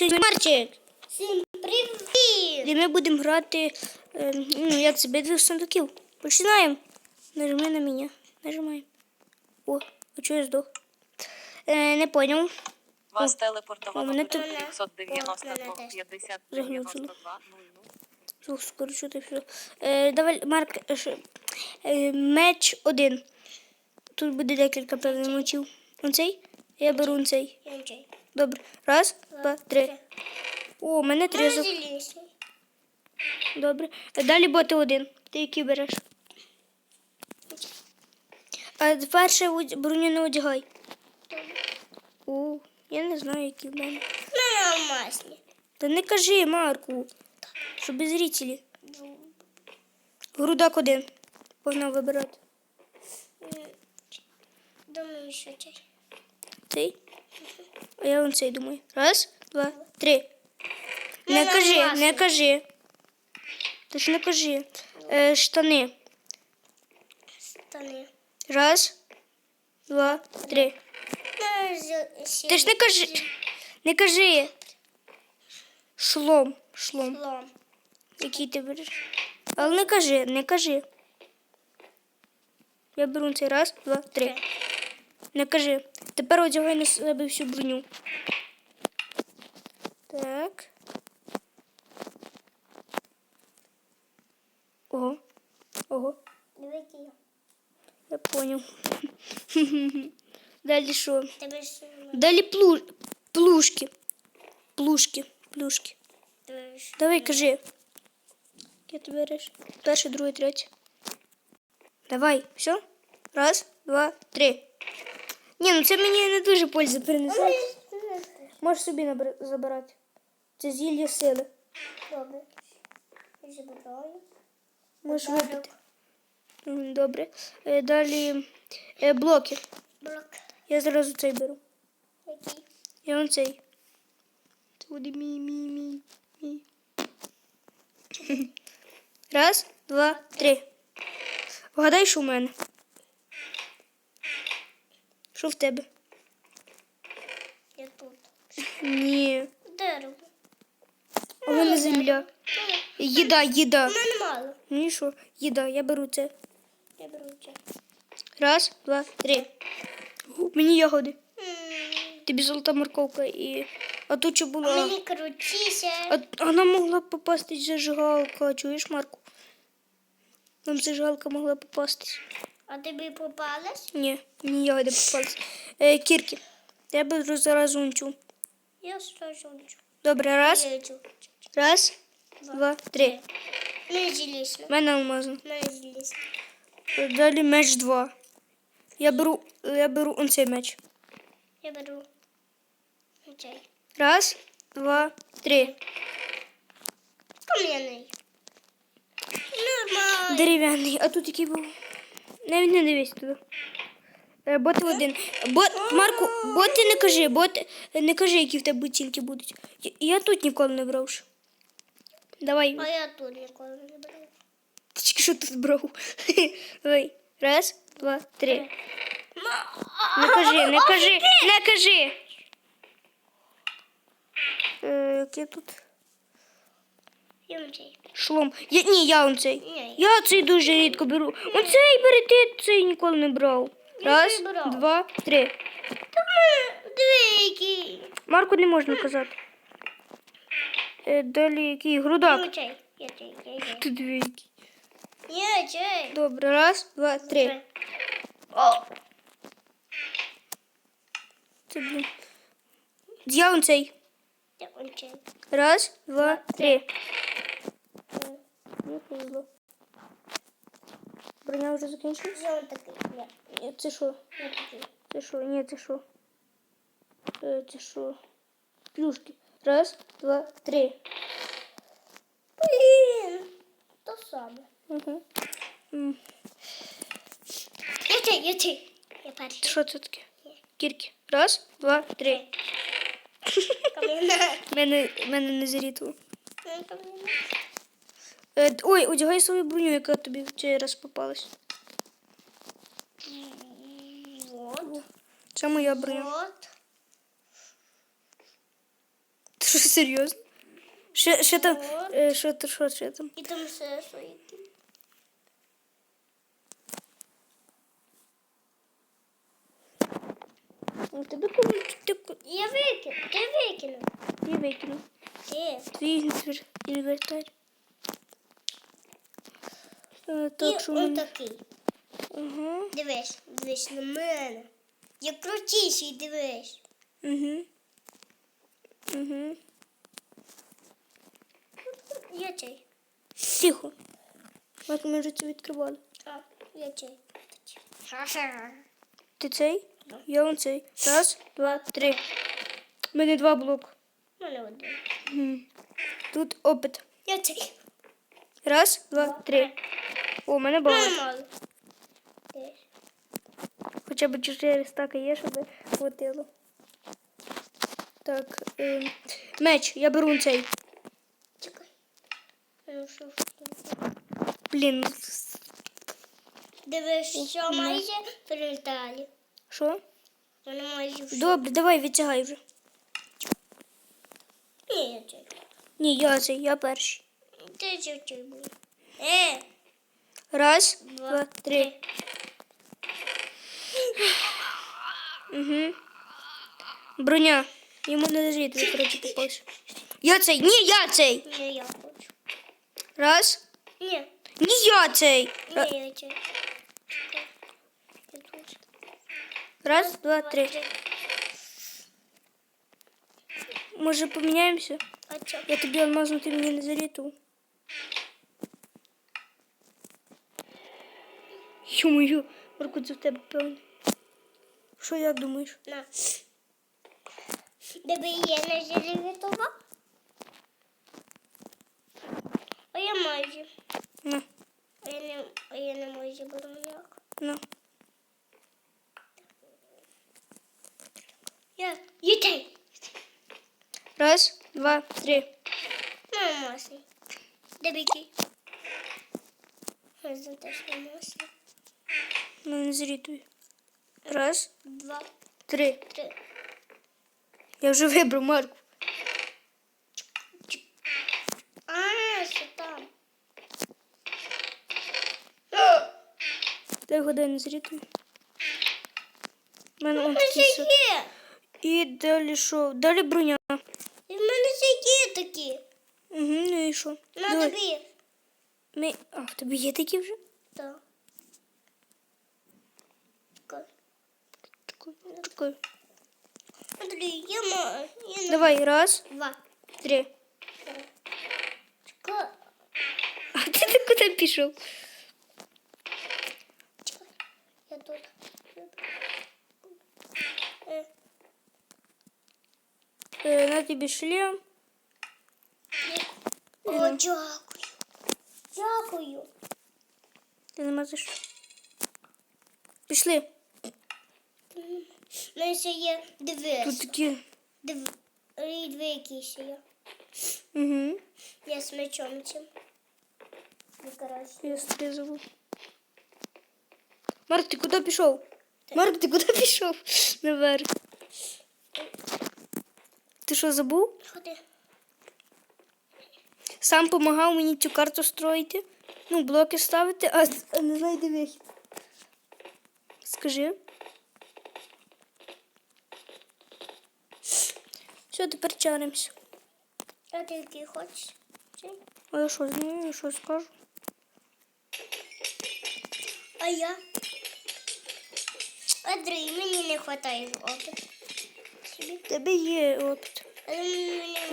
Марчик. Всім привіт! І ми будемо грати. е, ну, як це, битву сундуків. Починаємо. Нажми на мене. Нажимаємо. О, а чого я здох? Е, не поняв. Вас О, телепортовано до тут- 992 50 92 00. Звук все. Е, давай, Марк, е, е, меч один. Тут буде декілька певних мечів. Оцей? Я беру цей. Янчай. Добре. Раз, два, три. О, у мене три зуб. Добре. Е, Далі боти один. Ти який береш? А перше броню не одягай. О, я не знаю, які в мене. Ну, масні. Та не кажи, Марку. Що без зрителі. Грудак один. Погнав вибирати. Думаю, що чай. Цей? А я вон цей думаю. Раз, два, три. Ну, Не кажи, не кажи. Ти ж не кажи. Е, штани. Стани. Раз, два, три. Ну, Ти ж не кажи. Не кажи. Шлом. Шлом. Лом. Який ти береш? Але не кажи, не кажи. Я беру цей раз, два, три. Не кажи. Тепер одягай на себе всю броню. Так. Ого. Ого. Дивіться. Я понял. Далі що? Далі плу... плушки. Плушки. Плюшки. тебе Давай, кажи. Я ти береш? Перше, друге, третє. Давай, все? Раз, два, три. Ні, ну це мені не дуже пользу принесе. Можеш собі забирати. Це зілля сили. Добре. Забираю. Можеш випити. Добре. Е, Далі е, блоки. Блок. Я зразу цей беру. Який? Я вон цей. Це буде мій, мій, мій, мій. Раз, два, три. Вгадай, що в мене. Що в тебе? Я тут. Ні. Дерево. У мене земля. Їда, їда. У мене мало. Ну що? Їда, я беру це. Я беру чай. Раз, два, три. Гу, Мені ягоди. Тобі золота морковка і. А тут що А була. мені крутіся. А вона могла попасти зажигалка. Чуєш, Марку? Нам зажигалка могла попастись. А тобі попалась? Ні, мені ягоди попались. Е, кірки. Я беру зараз унчу. Я сражунчу. Добре, раз, раз, два, три. Не зелісно. Мене алмазно. Не зелісно. Е, Далі меч два. Я беру, я беру он цей меч. Я беру чай. Раз, два, три. Кам'яний. Нормально. Дерев'яний. А тут який був? Навіть не дивись туди. Е, Боти один. Бот, Марку, боти не кажи, боти не кажи, які в тебе бутілки будуть. Я, я тут ніколи не брав. Давай. А я тут ніколи не беру. Ти тільки що тут брав? Давай. Раз, два, три. Не кажи, не кажи, не кажи. Е, який тут? Шлом. Я, ні, я он цей. Ні. Я цей дуже рідко беру. Оцей бери, ти цей ніколи не брав. Раз, цей брав. два, три. Двійки. Марку не можна казати. Е, далі який грудак. чай. Я чай. Я чай. Тут дві. які. Я чай. Добре, раз, два, три. О. Це, блін. Я цей. Я он чай. Раз, два, три. Мені повезло. Броня вже закінчилась? Я он такий. Я. Ні, Це що? Я такий. Це що? Ні, це що? Е, Це що? Плюшки. Раз, два, три. Блін. То саме. Угу. М, Я чай. Я чай. Я перший. Що це таке? Кірки. Раз, два, три. Мене, мене не. Кам'яна. Е, ой, одягай свою броню, яка тобі в цей раз попалась. Вот. Це моя броня. Вот. Що серйозно? Ще, ще там, е, що, то- що ще там? І там все свої. У тебе Я викину. Ти викинув. Викинув. Ти. Твій інвер- інвентар. Так, і що в мене... отакий. Ага. Дивись, дивись на мене. Я крутіший, дивись. Угу. Угу. Я цей. Тихо. От ми вже це відкривали. А, я цей. Ха-ха. Ти цей? Я он цей. Раз, два, три. У мене два блоки. У мене один. Тут опит. Я цей. Раз, два, три. О, у мене багато. Хоча б чотири стака є, щоб хватило. Так, ем, меч, я беру цей. Чекай. Блін, Дивись, що майже прилітали. що? Добре, давай відтягай вже. Ні, я цей. Ні, я цей, я перший. Ти цей цей був. Е, Раз, два, два, три. Угу. Броня. Йому не жити, коротше, попався. Я цей, ні, я цей. Не я хочу. Раз. Ні, Ні, я цей. Ні, я цей. Раз, два, три. Може поміняємося? А чо? Я тобі алмазну, ти мені не заріту. Йо-моє, це в тебе певно. Що як думаєш? На. Тебе є на жирі готова? А я майже. На, А я не, а я не майже беру як. на. Я, я цей. Раз, два, три. Ну, масний. Де який? Ось тут теж масний. Ну, не зарітуй. Раз, Два, три. три. Я вже вибрав Марку. А, що там? Дай годину не зарітуй. У мене он такий. І далі що? Далі броня. ну і що? На Давай. тобі. Ми... А, в тебе є такі вже? Так. Чекай. Такой, такой. Андрій, я маю. Я на Давай, раз, два. три. Чекай. А ти ти куди пішов? Чекай. Я тут. Е, Е, на тобі шлем. О, дякую. Дякую. Ти не мазиш. Пішли. У мене ще є Тут дивись. такі. Див... І дві якісь є. Угу. Я з мечом цим. Я собі. Марк, ти куди пішов? Марк, ти куди пішов? Наверх. Ти що забув? Ходи. Сам допомагав мені цю карту строїти. Ну, блоки ставити, а, а не знайде вихід. Скажи. Все, тепер чаримося. А ти який хочеш? А я що знаю, я що скажу? А я? Андрій, мені не вистачає опиту. Тебе є опит.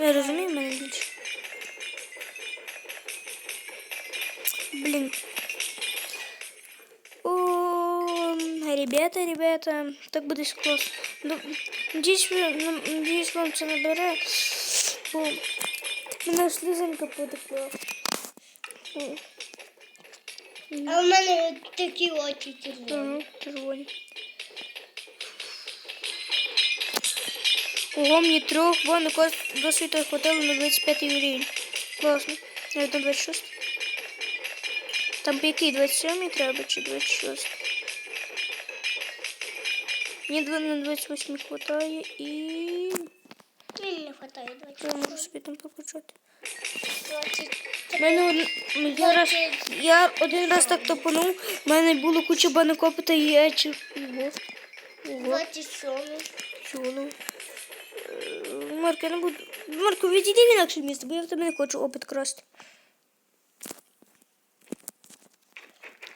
Я розумію мене більше. Блін. О, ребята, ребята, так буде клас. Ну, Надіюсь, ви- ну, надіюсь, вам це набере. Бо мене слізонька потекла. О, А в мене такі очі червоні. Ага, червоні. Ого, мені трьох вон досвіду хватило на 25 рівень. Класно. Навіть на 26. Там який 27 треба чи 26? Мені два- на 28 хватає і. Мені не хватає 20. Я можу собі там покачати. 20. Мене од... я, раз... я один раз так топанув, в мене було куча банок опита і я чи... Ого. Ого. 27. Чуло. Е, Марк, я не буду. Марко, відійди в інакше місце, бо я в тебе не хочу опит красти.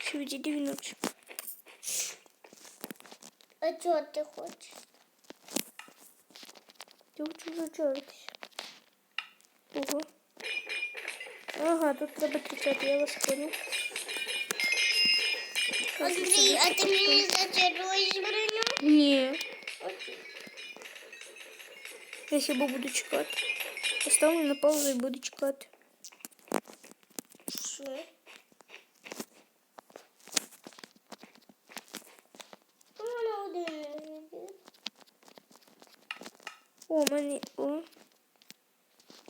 Що відійди в інакше. А чого ти хочеш? Я хочу зачаритися. Ого. Ага, тут треба 30, я вас понял. Андрій, а ти мені зачаруєш броню? Ні. Окей. Я хіба буду чекати. Поставлю на паузу і буду чекати. Що? О, у мене. О,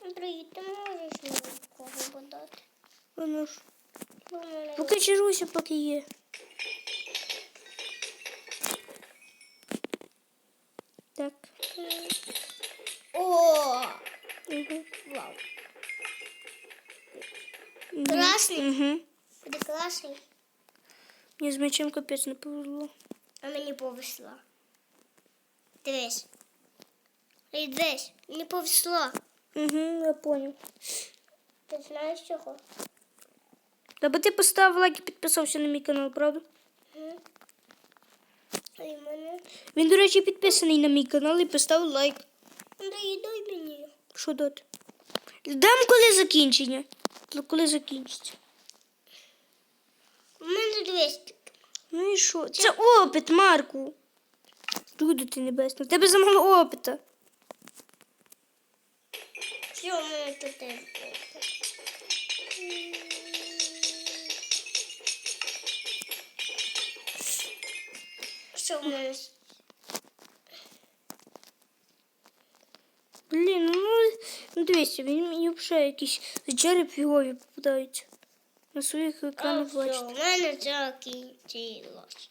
Андрій, ти можеш мені кого подати? воно ж. Бо в Поки поки є. Так. О! Угу. Вау. Красний? Угу. Буде класний. Мені з мечем капець не повезло. А мені повезло. Дивись. Ей, дивись, мені повезло. Угу, я понял. Ти знаєш чого? Та бо ти поставив лайк і підписався на мій канал, правда? А й мене. Він, до речі, підписаний на мій канал і поставив лайк. Андрій, дай мені. Що дати? Дам коли закінчення. Коли закінчиться. У мене дивись. Ну і що? Це опит, Марку. Люду ти небесна. В тебе замало опита. Тут? Що в мене? Блін, ну, ну дивіться, він взагалі якісь зачари фігові попадаються. На своїх екранах бачите. у мене закінчилось.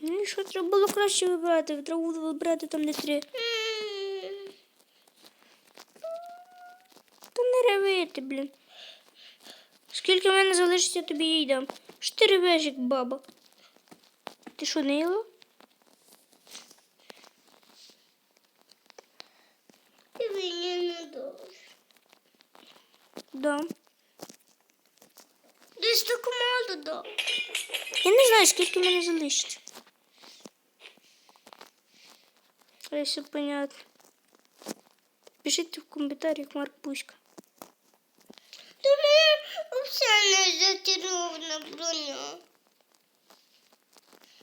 Ну і що треба було краще вибрати? Треба було вибрати там не три. М, Та не ревити, блін. Скільки в мене залишиться, я тобі їй дам. Що ти ревеш, як баба? Ти що, не їла? Ти мені не даш. Да. Десь таку мало дав. Я не знаю, скільки в мене залишиться. Все понятно. Пишіть в коментарях Марк Пуська. Мене все не зачарована броня.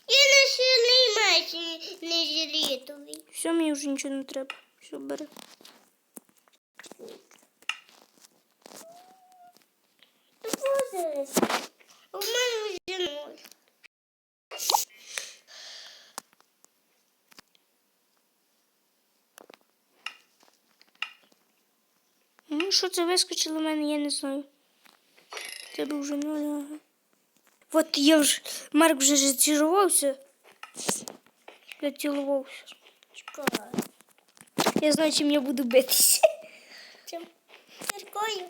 Я на сильний меч не- зрітовий. Все, мені вже нічого не треба. Все, бери. Ти позирись. У мене вже ноль. Ну, що це вискочило в мене, я не знаю. Тебе вже не. От я вже, Марк вже зацірувався. Я цілувався. Я знаю, чим я буду битися. Чим? Циркою.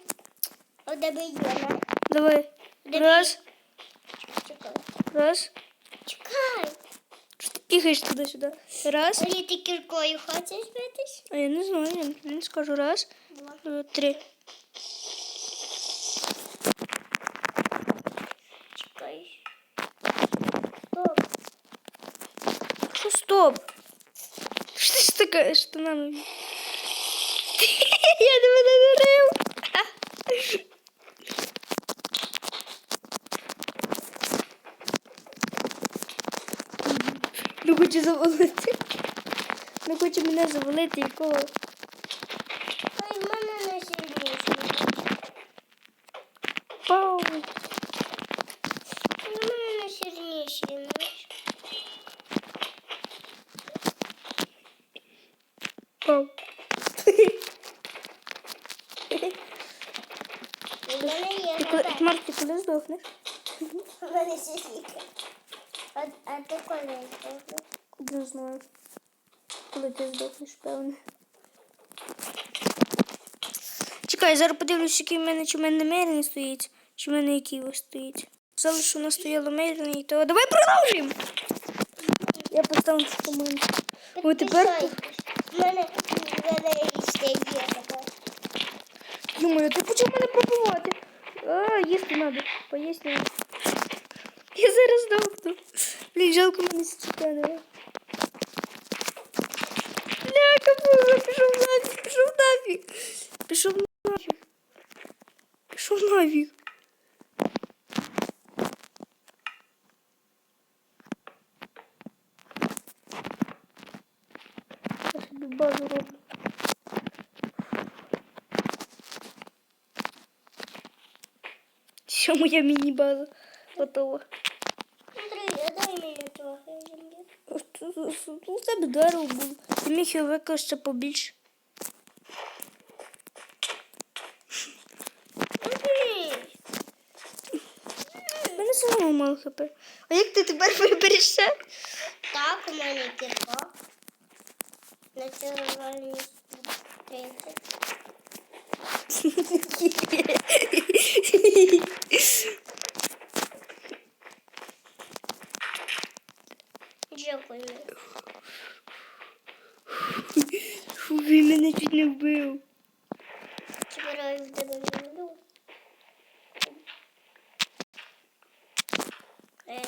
А в тебе є, не? Давай. Де Раз, Чекай. раз. Чекай. Що ти бігаєш туди-сюди? Раз. А я ти кіркою хочеш битись? А я не знаю, я не скажу. Раз, три. Чекай. Стоп. Що стоп? Ти ж така штанами? Я тебе надурив. Не хоче завалити. Не хоче мене завалити і кого. Ай, в мене не сильніше. Пау. У мене не сильніше, знаєш. Пау. У мене є Ти коли, граната. Марк, ти коли здохнеш? У мене сильніше. А, а ти коли здохнеш? Не знаю. Коли ти здохнеш, певно. Чекай, зараз подивлюсь, який в мене, чи в мене намірений стоїть, чи в мене який ось стоїть. Сказали, що у нас стояло мирний, то давай продовжуємо. Я поставлю в команду. О, тепер... У мене в мене є. Думаю, ти почав мене пробувати. А, їсти треба, поїсти. надо. Я зараз здохну. Блін, жалко мене зачекали. Бля, капуга, пішов нафіг, пішов нафіг. Пішов нафіг. Пішов нафіг. Я собі базу роблю. Все, моя міні-база готова. У тебе дерево було. Ти міг його викласти побільше. Мене самого мало хп. А як ти тепер вибереш? Так, у мене кірка. На цілувальні 30. Дякую. Він мене чуть не вбив. В тебе. Е,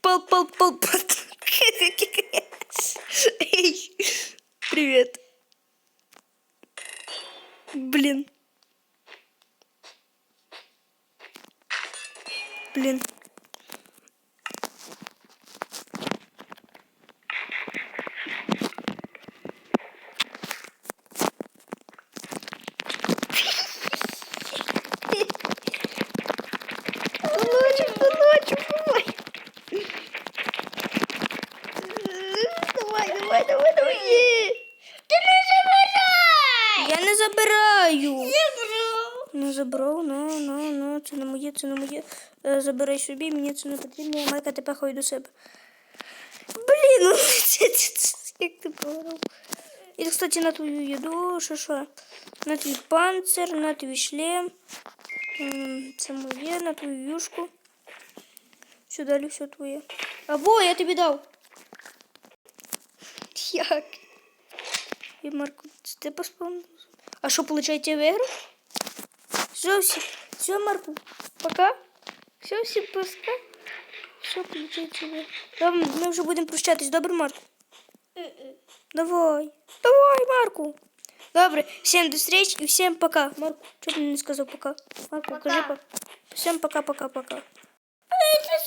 Пал, Привет. Блин. Блин. Сыночек, сыночек, давай. Давай, давай, давай, давай. Є. Ти не забирай! Я не забираю. Забрав! Не забрав, ну, ну, ну, це не моє. Е, Забирай собі, мені це не потрібно, я майка тепер хай до себе. Блін, ну як ти програв. І, кстати, на твою їду, що що? На твій панцир, на твій шлем. Це моє, на твою юшку. Все далі, все твоє. Або я тобі дав. Як? І Марко, це ти поспав? А що, виходить, я виграв? Все, все, все, Марку, пока. Все, все, пока. Все, включайте. Добре, ми вже будемо прощатись, добре, Марку? Давай. Давай, Марку. Добре, всем до встречи и всем пока. Марку, что ты не сказал пока? Марку, Пока. скажи пока. Всем пока-пока-пока. Ти